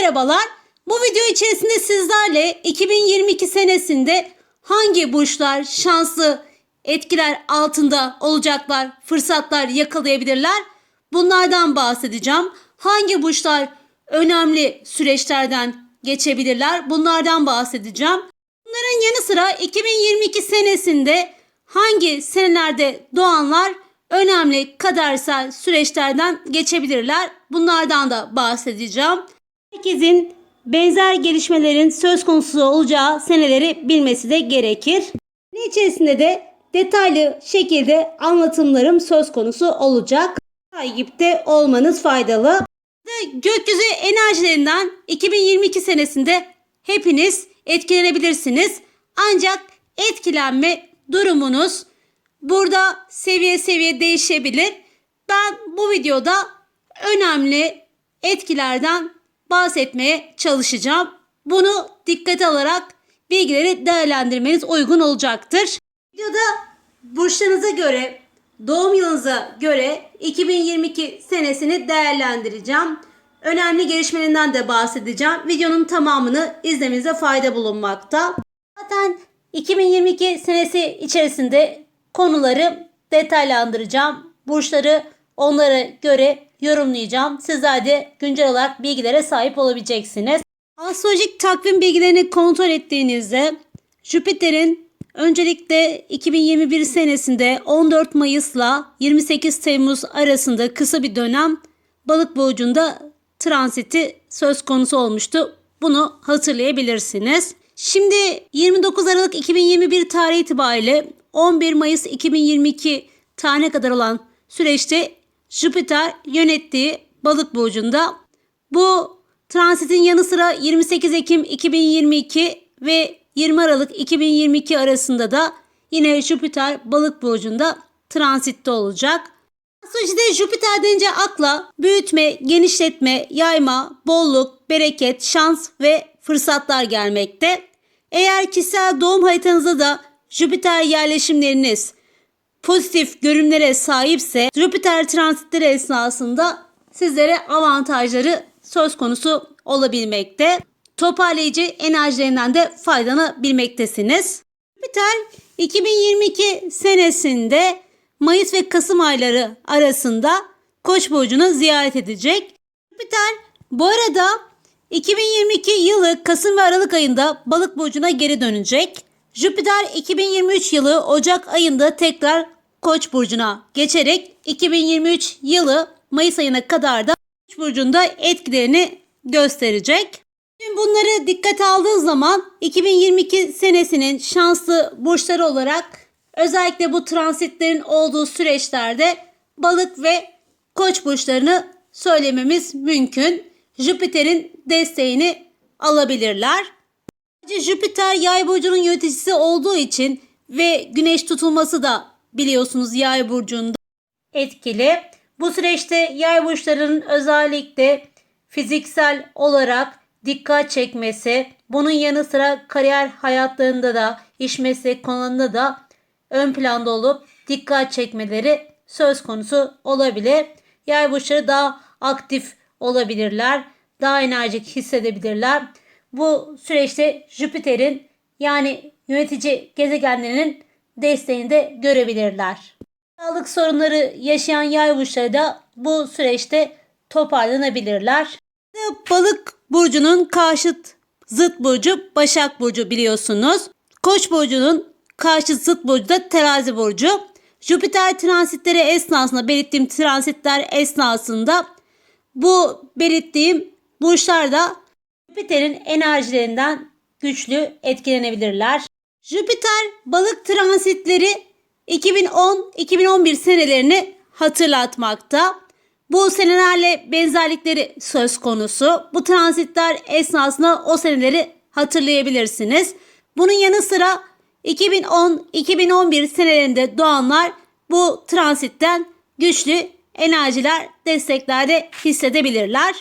merhabalar. Bu video içerisinde sizlerle 2022 senesinde hangi burçlar şanslı etkiler altında olacaklar, fırsatlar yakalayabilirler? Bunlardan bahsedeceğim. Hangi burçlar önemli süreçlerden geçebilirler? Bunlardan bahsedeceğim. Bunların yanı sıra 2022 senesinde hangi senelerde doğanlar önemli kadersel süreçlerden geçebilirler? Bunlardan da bahsedeceğim. Herkesin benzer gelişmelerin söz konusu olacağı seneleri bilmesi de gerekir. Ne içerisinde de detaylı şekilde anlatımlarım söz konusu olacak. Takipte olmanız faydalı. Gökyüzü enerjilerinden 2022 senesinde hepiniz etkilenebilirsiniz. Ancak etkilenme durumunuz burada seviye seviye değişebilir. Ben bu videoda önemli etkilerden bahsetmeye çalışacağım. Bunu dikkate alarak bilgileri değerlendirmeniz uygun olacaktır. Videoda burçlarınıza göre, doğum yılınıza göre 2022 senesini değerlendireceğim. Önemli gelişmelerinden de bahsedeceğim. Videonun tamamını izlemenize fayda bulunmakta. Zaten 2022 senesi içerisinde konuları detaylandıracağım. Burçları onlara göre yorumlayacağım. Sizler de güncel olarak bilgilere sahip olabileceksiniz. Astrolojik takvim bilgilerini kontrol ettiğinizde Jüpiter'in öncelikle 2021 senesinde 14 Mayıs'la 28 Temmuz arasında kısa bir dönem balık burcunda transiti söz konusu olmuştu. Bunu hatırlayabilirsiniz. Şimdi 29 Aralık 2021 tarihi itibariyle 11 Mayıs 2022 tarihine kadar olan süreçte Jüpiter yönettiği balık burcunda. Bu transitin yanı sıra 28 Ekim 2022 ve 20 Aralık 2022 arasında da yine Jüpiter balık burcunda transitte olacak. Astrolojide Jüpiter deyince akla büyütme, genişletme, yayma, bolluk, bereket, şans ve fırsatlar gelmekte. Eğer kişisel doğum haritanızda da Jüpiter yerleşimleriniz pozitif görünümlere sahipse Jüpiter transitleri esnasında sizlere avantajları söz konusu olabilmekte. Toparlayıcı enerjilerinden de faydalanabilmektesiniz. Jüpiter 2022 senesinde Mayıs ve Kasım ayları arasında Koç burcunu ziyaret edecek. Jüpiter bu arada 2022 yılı Kasım ve Aralık ayında Balık burcuna geri dönecek. Jüpiter 2023 yılı Ocak ayında tekrar Koç burcuna geçerek 2023 yılı Mayıs ayına kadar da Koç burcunda etkilerini gösterecek. Tüm bunları dikkate aldığın zaman 2022 senesinin şanslı burçları olarak özellikle bu transitlerin olduğu süreçlerde balık ve koç burçlarını söylememiz mümkün. Jüpiter'in desteğini alabilirler. Ayrıca Jüpiter yay burcunun yöneticisi olduğu için ve güneş tutulması da biliyorsunuz yay burcunda etkili. Bu süreçte yay burçlarının özellikle fiziksel olarak dikkat çekmesi, bunun yanı sıra kariyer hayatlarında da, iş meslek konularında da ön planda olup dikkat çekmeleri söz konusu olabilir. Yay burçları daha aktif olabilirler, daha enerjik hissedebilirler. Bu süreçte Jüpiter'in yani yönetici gezegenlerinin desteğini de görebilirler. Sağlık sorunları yaşayan yay burçları da bu süreçte toparlanabilirler. Balık burcunun karşıt zıt burcu Başak burcu biliyorsunuz. Koç burcunun karşıt zıt burcu da Terazi burcu. Jüpiter transitleri esnasında belirttiğim transitler esnasında bu belirttiğim burçlar da Jüpiter'in enerjilerinden güçlü etkilenebilirler. Jüpiter balık transitleri 2010-2011 senelerini hatırlatmakta. Bu senelerle benzerlikleri söz konusu. Bu transitler esnasında o seneleri hatırlayabilirsiniz. Bunun yanı sıra 2010-2011 senelerinde doğanlar bu transitten güçlü enerjiler, desteklerde hissedebilirler.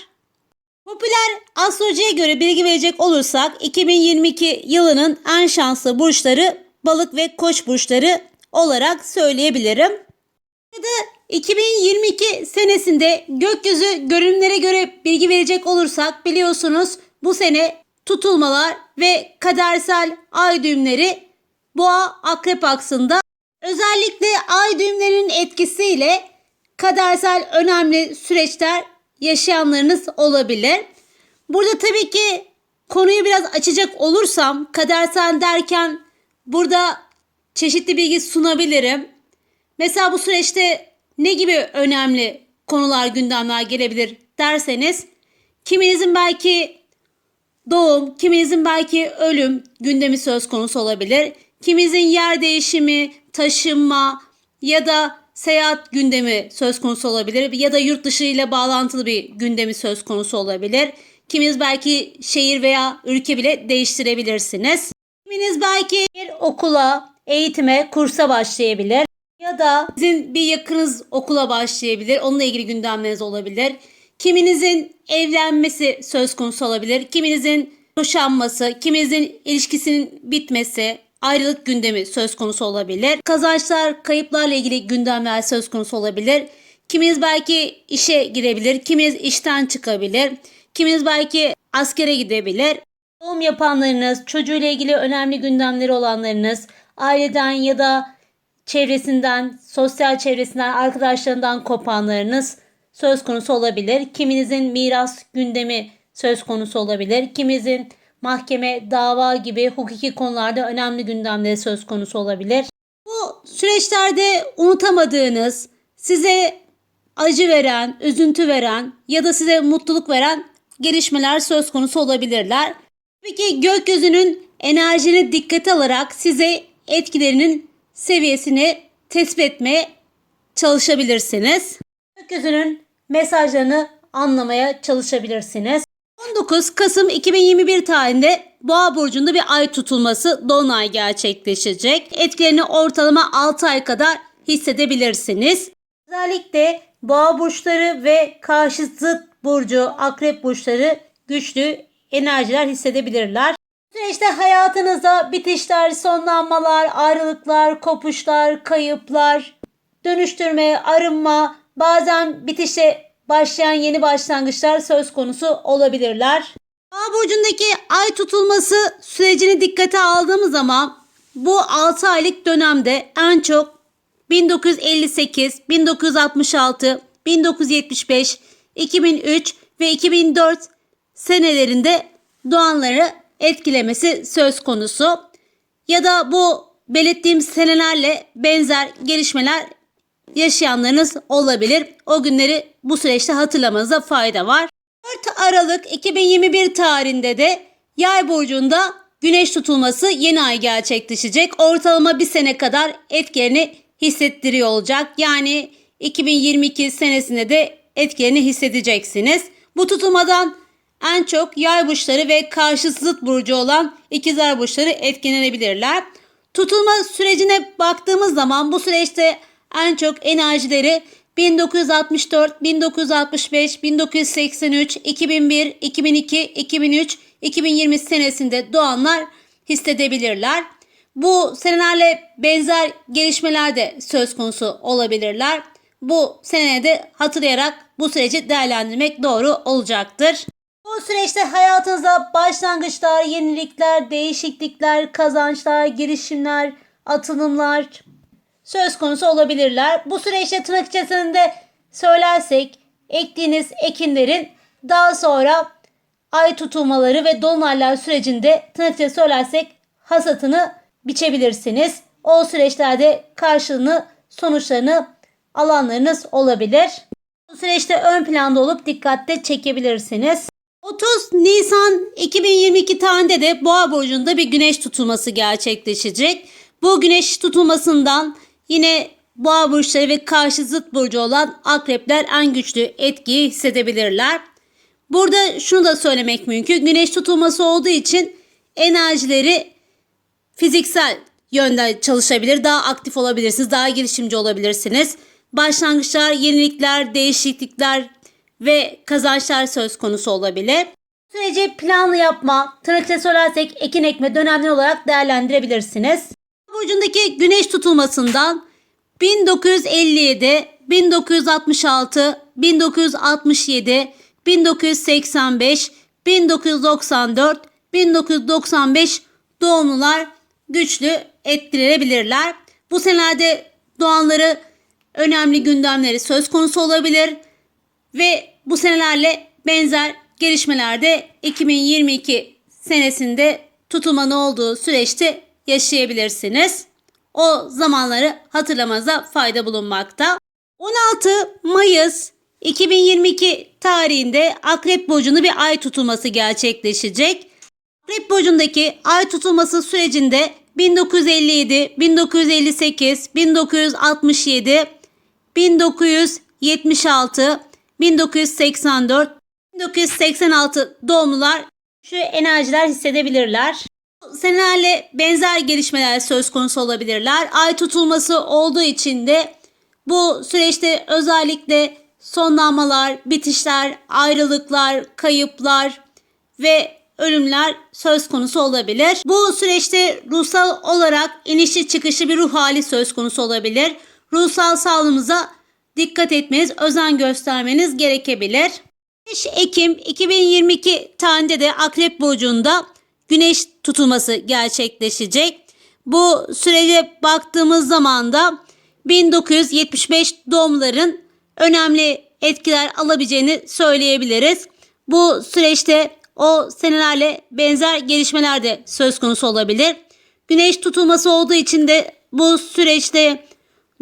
Popüler astrolojiye göre bilgi verecek olursak 2022 yılının en şanslı burçları balık ve koç burçları olarak söyleyebilirim. Ya da 2022 senesinde gökyüzü görünümlere göre bilgi verecek olursak biliyorsunuz bu sene tutulmalar ve kadersel ay düğümleri boğa akrep aksında özellikle ay düğümlerinin etkisiyle kadersel önemli süreçler yaşayanlarınız olabilir. Burada tabii ki konuyu biraz açacak olursam kadersel derken burada çeşitli bilgi sunabilirim. Mesela bu süreçte ne gibi önemli konular gündemler gelebilir derseniz kiminizin belki doğum, kiminizin belki ölüm gündemi söz konusu olabilir. Kiminizin yer değişimi, taşınma ya da seyahat gündemi söz konusu olabilir ya da yurt dışı ile bağlantılı bir gündemi söz konusu olabilir. Kiminiz belki şehir veya ülke bile değiştirebilirsiniz. Kiminiz belki bir okula, eğitime, kursa başlayabilir. Ya da sizin bir yakınız okula başlayabilir. Onunla ilgili gündemleriniz olabilir. Kiminizin evlenmesi söz konusu olabilir. Kiminizin boşanması, kiminizin ilişkisinin bitmesi, ayrılık gündemi söz konusu olabilir. Kazançlar, kayıplarla ilgili gündemler söz konusu olabilir. Kiminiz belki işe girebilir, kiminiz işten çıkabilir, kiminiz belki askere gidebilir. Doğum yapanlarınız, çocuğuyla ilgili önemli gündemleri olanlarınız, aileden ya da çevresinden, sosyal çevresinden, arkadaşlarından kopanlarınız söz konusu olabilir. Kiminizin miras gündemi söz konusu olabilir. Kiminizin mahkeme, dava gibi hukuki konularda önemli gündemleri söz konusu olabilir. Bu süreçlerde unutamadığınız, size acı veren, üzüntü veren ya da size mutluluk veren gelişmeler söz konusu olabilirler. Peki gökyüzünün enerjini dikkate alarak size etkilerinin seviyesini tespit etmeye çalışabilirsiniz. Gökyüzünün mesajlarını anlamaya çalışabilirsiniz. 19 Kasım 2021 tarihinde Boğa burcunda bir ay tutulması dolunay gerçekleşecek. Etkilerini ortalama 6 ay kadar hissedebilirsiniz. Özellikle Boğa burçları ve karşı zıt burcu Akrep burçları güçlü enerjiler hissedebilirler. Süreçte hayatınızda bitişler, sonlanmalar, ayrılıklar, kopuşlar, kayıplar, dönüştürme, arınma, bazen bitişe başlayan yeni başlangıçlar söz konusu olabilirler. Boğa burcundaki ay tutulması sürecini dikkate aldığımız zaman bu 6 aylık dönemde en çok 1958, 1966, 1975, 2003 ve 2004 senelerinde doğanları etkilemesi söz konusu. Ya da bu belirttiğim senelerle benzer gelişmeler yaşayanlarınız olabilir. O günleri bu süreçte hatırlamanıza fayda var. 4 Aralık 2021 tarihinde de Yay burcunda güneş tutulması yeni ay gerçekleşecek. Ortalama bir sene kadar etkilerini hissettiriyor olacak. Yani 2022 senesinde de etkilerini hissedeceksiniz. Bu tutulmadan en çok yay burçları ve karşı zıt burcu olan ikizler burçları etkilenebilirler. Tutulma sürecine baktığımız zaman bu süreçte en çok enerjileri 1964, 1965, 1983, 2001, 2002, 2003, 2020 senesinde doğanlar hissedebilirler. Bu senelerle benzer gelişmeler de söz konusu olabilirler. Bu senede hatırlayarak bu süreci değerlendirmek doğru olacaktır. Bu süreçte hayatınızda başlangıçlar, yenilikler, değişiklikler, kazançlar, girişimler, atılımlar söz konusu olabilirler. Bu süreçte tırnak içerisinde söylersek ektiğiniz ekinlerin daha sonra ay tutulmaları ve dolunaylar sürecinde tırnak içerisinde söylersek hasatını biçebilirsiniz. O süreçlerde karşılığını, sonuçlarını alanlarınız olabilir. Bu süreçte ön planda olup dikkatle çekebilirsiniz. 30 Nisan 2022 tarihinde de Boğa burcunda bir güneş tutulması gerçekleşecek. Bu güneş tutulmasından yine Boğa burçları ve karşı zıt burcu olan akrepler en güçlü etkiyi hissedebilirler. Burada şunu da söylemek mümkün. Güneş tutulması olduğu için enerjileri fiziksel yönde çalışabilir. Daha aktif olabilirsiniz. Daha girişimci olabilirsiniz. Başlangıçlar, yenilikler, değişiklikler ve kazançlar söz konusu olabilir. Süreci planlı yapma, tırnakla söylersek ekin ekme dönemleri olarak değerlendirebilirsiniz. Burcundaki güneş tutulmasından 1957, 1966, 1967, 1985, 1994, 1995 doğumlular güçlü etkilenebilirler. Bu senelerde doğanları önemli gündemleri söz konusu olabilir ve bu senelerle benzer gelişmelerde 2022 senesinde tutulmanın olduğu süreçte yaşayabilirsiniz. O zamanları hatırlamanıza fayda bulunmakta. 16 Mayıs 2022 tarihinde Akrep Burcu'nda bir ay tutulması gerçekleşecek. Akrep Burcu'ndaki ay tutulması sürecinde 1957, 1958, 1967, 1976, 1984, 1986 doğumlular şu enerjiler hissedebilirler. Senelerle benzer gelişmeler söz konusu olabilirler. Ay tutulması olduğu için de bu süreçte özellikle sonlanmalar, bitişler, ayrılıklar, kayıplar ve ölümler söz konusu olabilir. Bu süreçte ruhsal olarak inişli çıkışlı bir ruh hali söz konusu olabilir. Ruhsal sağlığımıza dikkat etmeniz, özen göstermeniz gerekebilir. 5 Ekim 2022 tarihinde de Akrep Burcu'nda güneş tutulması gerçekleşecek. Bu sürece baktığımız zaman da 1975 doğumların önemli etkiler alabileceğini söyleyebiliriz. Bu süreçte o senelerle benzer gelişmeler de söz konusu olabilir. Güneş tutulması olduğu için de bu süreçte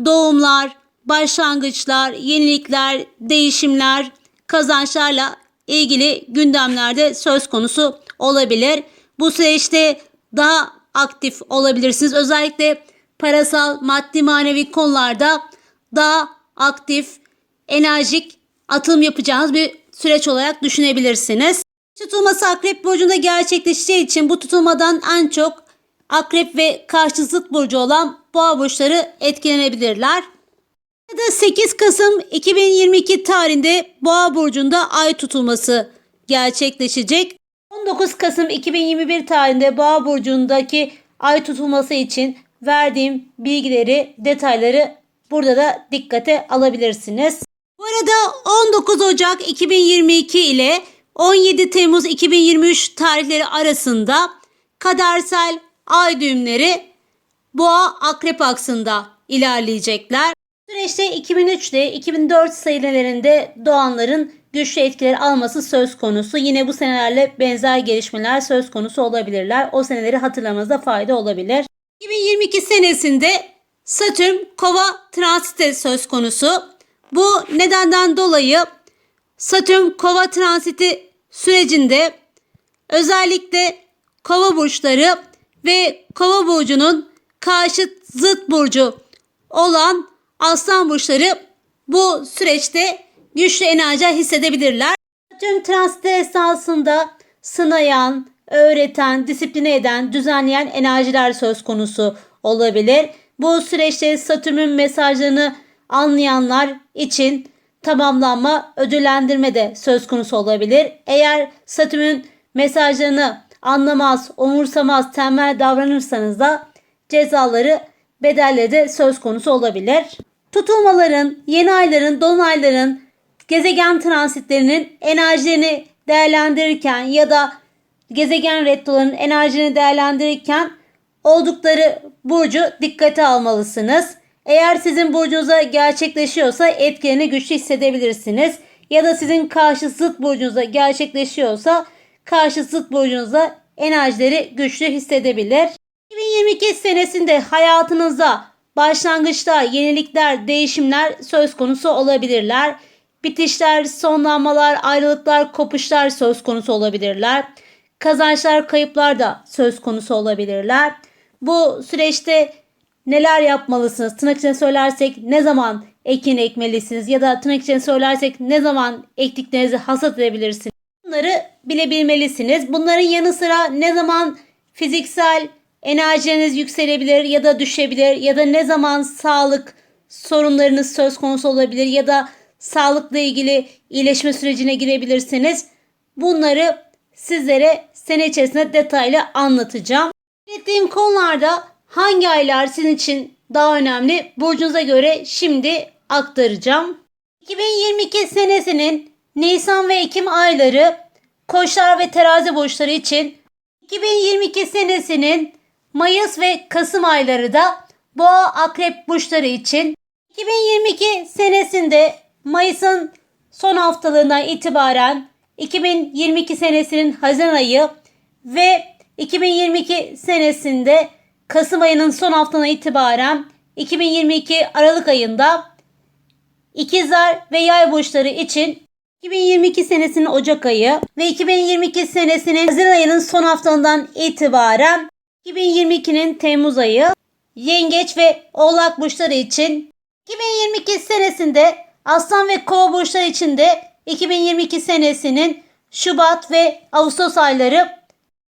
doğumlar, başlangıçlar, yenilikler, değişimler, kazançlarla ilgili gündemlerde söz konusu olabilir. Bu süreçte daha aktif olabilirsiniz. Özellikle parasal, maddi, manevi konularda daha aktif, enerjik atılım yapacağınız bir süreç olarak düşünebilirsiniz. Tutulması Akrep Burcu'nda gerçekleşeceği için bu tutulmadan en çok Akrep ve karşı zıt burcu olan boğa burçları etkilenebilirler. Ya da 8 Kasım 2022 tarihinde Boğa burcunda ay tutulması gerçekleşecek. 19 Kasım 2021 tarihinde Boğa burcundaki ay tutulması için verdiğim bilgileri, detayları burada da dikkate alabilirsiniz. Bu arada 19 Ocak 2022 ile 17 Temmuz 2023 tarihleri arasında kadersel ay düğümleri Boğa Akrep aksında ilerleyecekler. Süreçte 2003 ile 2004 sayılarında doğanların güçlü etkileri alması söz konusu. Yine bu senelerle benzer gelişmeler söz konusu olabilirler. O seneleri hatırlamanızda fayda olabilir. 2022 senesinde Satürn Kova transiti söz konusu. Bu nedenden dolayı Satürn Kova transiti sürecinde özellikle Kova burçları ve Kova burcunun karşıt zıt burcu olan Aslan burçları bu süreçte güçlü enerji hissedebilirler. Tüm transiti esnasında sınayan, öğreten, disipline eden, düzenleyen enerjiler söz konusu olabilir. Bu süreçte Satürn'ün mesajlarını anlayanlar için tamamlanma, ödüllendirme de söz konusu olabilir. Eğer Satürn'ün mesajlarını anlamaz, umursamaz, tembel davranırsanız da cezaları, bedelleri de söz konusu olabilir. Tutulmaların, yeni ayların, dolunayların, gezegen transitlerinin enerjilerini değerlendirirken ya da gezegen retrolarının enerjini değerlendirirken oldukları burcu dikkate almalısınız. Eğer sizin burcunuza gerçekleşiyorsa etkilerini güçlü hissedebilirsiniz. Ya da sizin karşı zıt burcunuza gerçekleşiyorsa karşı zıt burcunuza enerjileri güçlü hissedebilir. 2022 senesinde hayatınızda başlangıçlar, yenilikler, değişimler söz konusu olabilirler. Bitişler, sonlanmalar, ayrılıklar, kopuşlar söz konusu olabilirler. Kazançlar, kayıplar da söz konusu olabilirler. Bu süreçte neler yapmalısınız? Tırnak içine söylersek ne zaman ekin ekmelisiniz? Ya da tırnak içine söylersek ne zaman ektiklerinizi hasat edebilirsiniz? Bunları bilebilmelisiniz. Bunların yanı sıra ne zaman fiziksel enerjiniz yükselebilir ya da düşebilir ya da ne zaman sağlık sorunlarınız söz konusu olabilir ya da sağlıkla ilgili iyileşme sürecine girebilirsiniz. Bunları sizlere sene içerisinde detaylı anlatacağım. Belirttiğim konularda hangi aylar sizin için daha önemli? Burcunuza göre şimdi aktaracağım. 2022 senesinin Nisan ve Ekim ayları Koçlar ve Terazi burçları için 2022 senesinin Mayıs ve Kasım ayları da Boğa Akrep burçları için 2022 senesinde Mayıs'ın son haftalığından itibaren 2022 senesinin Haziran ayı ve 2022 senesinde Kasım ayının son haftalığına itibaren 2022 Aralık ayında İkizler ve Yay burçları için 2022 senesinin Ocak ayı ve 2022 senesinin Haziran ayının son haftalığından itibaren 2022'nin Temmuz ayı Yengeç ve Oğlak burçları için 2022 senesinde Aslan ve Kova burçları için de 2022 senesinin Şubat ve Ağustos ayları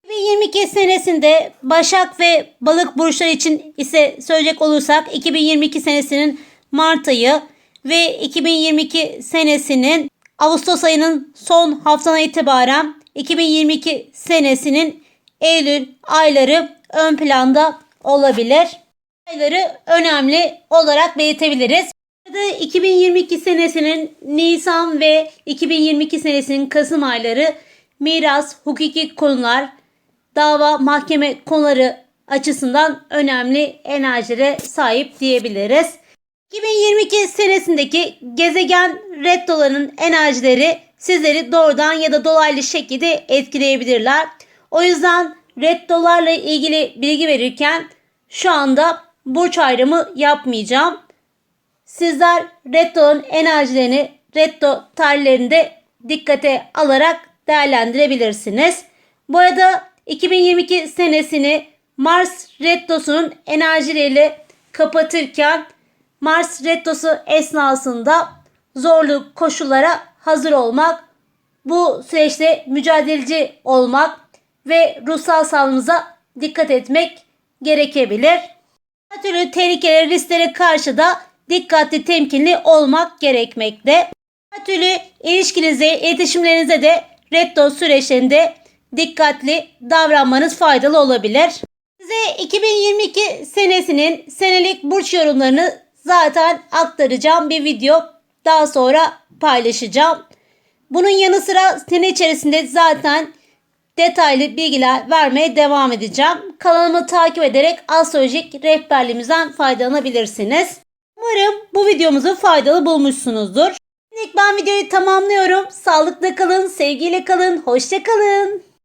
2022 senesinde Başak ve Balık burçları için ise söyleyecek olursak 2022 senesinin Mart ayı ve 2022 senesinin Ağustos ayının son haftadan itibaren 2022 senesinin Eylül ayları ön planda olabilir. Ayları önemli olarak belirtebiliriz. Burada 2022 senesinin Nisan ve 2022 senesinin Kasım ayları miras, hukuki konular, dava, mahkeme konuları açısından önemli enerjilere sahip diyebiliriz. 2022 senesindeki gezegen rettoların enerjileri sizleri doğrudan ya da dolaylı şekilde etkileyebilirler. O yüzden rettolarla ilgili bilgi verirken şu anda burç ayrımı yapmayacağım. Sizler retto'nun enerjilerini retto tarihlerinde dikkate alarak değerlendirebilirsiniz. Bu arada 2022 senesini Mars rettosunun enerjileriyle kapatırken Mars retrosu esnasında zorlu koşullara hazır olmak, bu süreçte mücadeleci olmak ve ruhsal sağlığımıza dikkat etmek gerekebilir. Her türlü tehlikelere, risklere karşı da dikkatli, temkinli olmak gerekmekte. Her türlü ilişkinize, iletişimlerinize de retro süreçlerinde dikkatli davranmanız faydalı olabilir. Size 2022 senesinin senelik burç yorumlarını zaten aktaracağım bir video daha sonra paylaşacağım. Bunun yanı sıra sene içerisinde zaten detaylı bilgiler vermeye devam edeceğim. Kanalımı takip ederek astrolojik rehberliğimizden faydalanabilirsiniz. Umarım bu videomuzu faydalı bulmuşsunuzdur. Şimdi ben videoyu tamamlıyorum. Sağlıkla kalın, sevgiyle kalın, hoşça kalın.